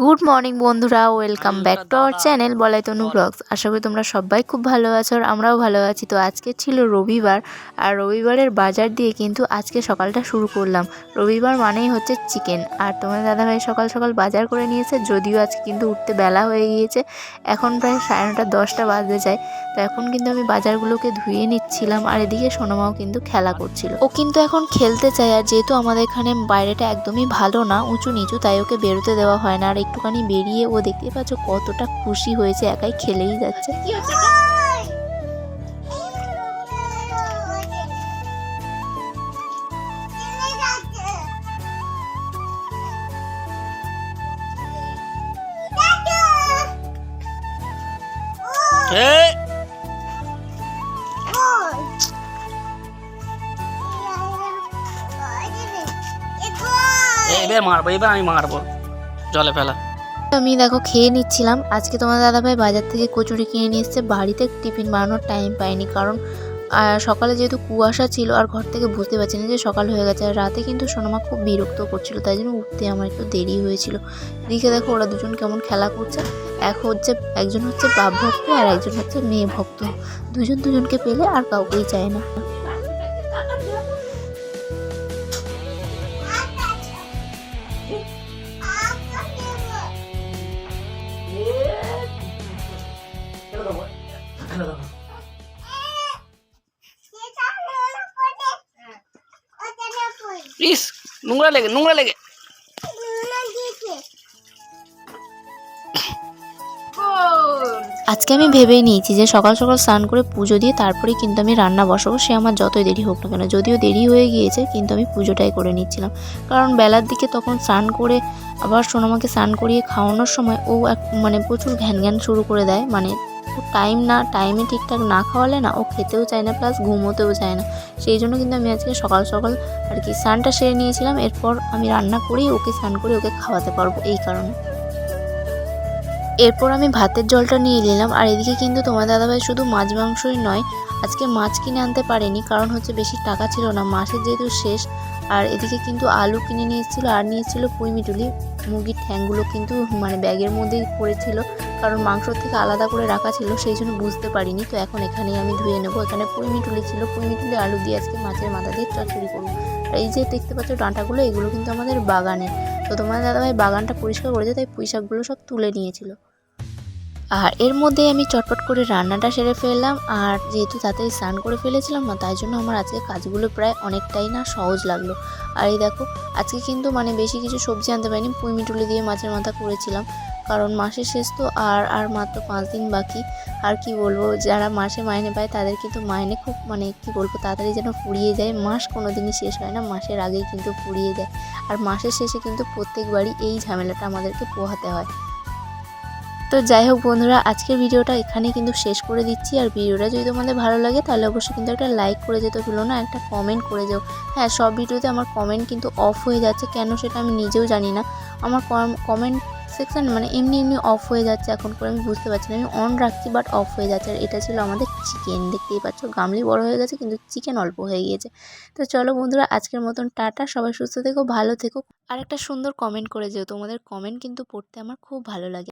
Good morning বন্ধুরা welcome back to our channel Balai Tanu blogs আশা করি তোমরা সবাই খুব ভালো আছো আর আমরাও ভালো আছি। তো আজকে ছিল রবিবার আর রবিবারের বাজার দিয়ে কিন্তু আজকে সকালটা শুরু করলাম। রবিবার মানেই হচ্ছে চিকেন আর তোমার দাদাভাই সকাল সকাল বাজার করে নিয়েছে যদিও আজকে কিন্তু উঠতে বেলা হয়ে গিয়েছে। এখন প্রায় সাড়ে নটা দশটা বাজতে যায়। তো এখন কিন্তু আমি বাজারগুলোকে ধুয়ে নিচ্ছিলাম আর এদিকে সোনামাও কিন্তু খেলা করছিল। ও কিন্তু এখন খেলতে চায় আর যেহেতু আমাদের এখানে বাইরেটা একদমই ভালো না উঁচু নিচু তাই ওকে বেরোতে দেওয়া হয় না। আর একটুখানি বেরিয়ে ও দেখতে পাচ্ছ কতটা খুশি হয়েছে একাই খেলেই যাচ্ছে। এই এবার মারবো এবার আমি মারবো। জলে ফেলা। আমি দেখো খেয়ে নিচ্ছিলাম। আজকে তোমার দাদাভাই বাজার থেকে কচুরি কিনে নিয়ে এসছে। বাড়িতে টিফিন বানানোর টাইম পাইনি কারণ সকালে যেহেতু কুয়াশা ছিল আর ঘর থেকে বুঝতে পারছি না যে সকাল হয়ে গেছে। আর রাতে কিন্তু সোনামা খুব বিরক্ত করছিল, তাই জন্য উঠতে আমার একটু দেরি হয়েছিল। এদিকে দেখো ওরা দুজন কেমন খেলা করছে। এক হচ্ছে, একজন হচ্ছে বাপ ভক্ত আর একজন হচ্ছে মেয়ে ভক্ত। দুজন দুজনকে পেলে আর কাউকেই চায় না। প্লিজ নোংরা লেগে নোংরা লেগে। আজকে আমি ভেবেই নিয়েছি যে সকাল সকাল স্নান করে পুজো দিয়ে তারপরেই কিন্তু আমি রান্না বসাবো সে আমার যতই দেরি হোক না কেন। যদিও দেরি হয়ে গিয়েছে কিন্তু আমি পুজোটাই করে নিচ্ছিলাম। কারণ বেলার দিকে তখন স্নান করে আবার সোনামাকে স্নান করিয়ে খাওয়ানোর সময় ও এক মানে প্রচুর ঘ্যান ঘ্যান শুরু করে দেয় মানে টাইম না টাইমে ঠিকঠাক না খাওয়ালে না, ও খেতেও চায় না প্লাস ঘুমোতেও চায় না। সেই জন্য কিন্তু আমি আজকে সকাল সকাল আর কি স্নানটা সেরে নিয়েছিলাম, এরপর আমি রান্না করেই ওকে স্নান করে ওকে খাওয়াতে পারব এই কারণে। এরপর আমি ভাতের জলটা নিয়ে নিলাম, আর এদিকে কিন্তু তোমার দাদাভাই শুধু মাছ মাংসই নয়, আজকে মাছ কিনে আনতে পারেনি, কারণ হচ্ছে বেশি টাকা ছিল না মাসের যেহেতু শেষ, আর এদিকে কিন্তু আলু কিনে নিয়ে এসেছিল আর নিয়ে এসেছিল পুঁইমিটুলি মুরগির ঠ্যাংগুলো কিন্তু মানে ব্যাগের মধ্যেই পড়েছিল কারণ মাংসর থেকে আলাদা করে রাখা ছিল, সেই জন্য বুঝতে পারিনি। তো এখন এখানেই আমি ধুয়ে নেব। এখানে পুঁইমিটুলি ছিল। পুঁইমিটুলি আলু দিয়ে আজকে মাছের মাথা দিয়ে চচ্চড়ি করব। আর এই যে দেখতে পাচ্ছ ডাঁটাগুলো, এগুলো কিন্তু আমাদের বাগানে। তো তোমার দাদাভাই বাগানটা পরিষ্কার করেছে, তাই পুঁই শাকগুলো সব তুলে নিয়েছিল। আর এর মধ্যে আমি চটপট করে রান্নাটা সেরে ফেললাম। আর যেহেতু তাড়াতাড়ি স্নান করে ফেলেছিলাম না, তাই জন্য আমার আজকে কাজগুলো প্রায় অনেকটাই না সহজ লাগল। আর এই দেখো, আজকে কিন্তু মানে বেশি কিছু সবজি আনতে পারিনি। পুঁই মিটুলি দিয়ে মাছের মাথা করেছিলাম। কারণ মাসের শেষ তো আর আর মাত্র পাঁচ দিন বাকি। আর কি বলব, যারা মাসে মাইনে পায় তাদের কিন্তু মাইনে খুব মানে কি বলব, তাড়াতাড়ি যেন ফুরিয়ে যায়। মাস কোনো দিনই শেষ হয় না, মাসের আগেই কিন্তু ফুরিয়ে যায়। আর মাসের শেষে কিন্তু প্রত্যেকবারই এই ঝামেলাটা আমাদেরকে পোহাতে হয়। তো যাই হোক বন্ধুরা, আজকের ভিডিওটা এখানে কিন্তু শেষ করে দিচ্ছি। আর ভিডিওটা যদি তোমাদের ভালো লাগে, তাহলে অবশ্যই কিন্তু একটা লাইক করে যেতে ভুলো না, একটা কমেন্ট করে যাও। হ্যাঁ সব ভিডিওতে আমার কমেন্ট কিন্তু অফ হয়ে যাচ্ছে, কেন সেটা আমি নিজেও জানি না। আমার কমেন্ট সেকশন মানে এমনি এমনি অফ হয়ে যাচ্ছে এখন করে আমি বুঝতে পারছি না। আমি অন রাখছি বাট অফ হয়ে যাচ্ছে। আর এটা ছিল আমাদের চিকেন দেখতেই পাচ্ছ। গামলি বড় হয়ে গেছে, কিন্তু চিকেন অল্প হয়ে গিয়েছে। তো চলো বন্ধুরা, আজকের মতন টাটা। সবাই সুস্থ থেকো, ভালো থেকো। আর একটা সুন্দর কমেন্ট করে যেও। তোমাদের কমেন্ট কিন্তু পড়তে আমার খুব ভালো লাগে।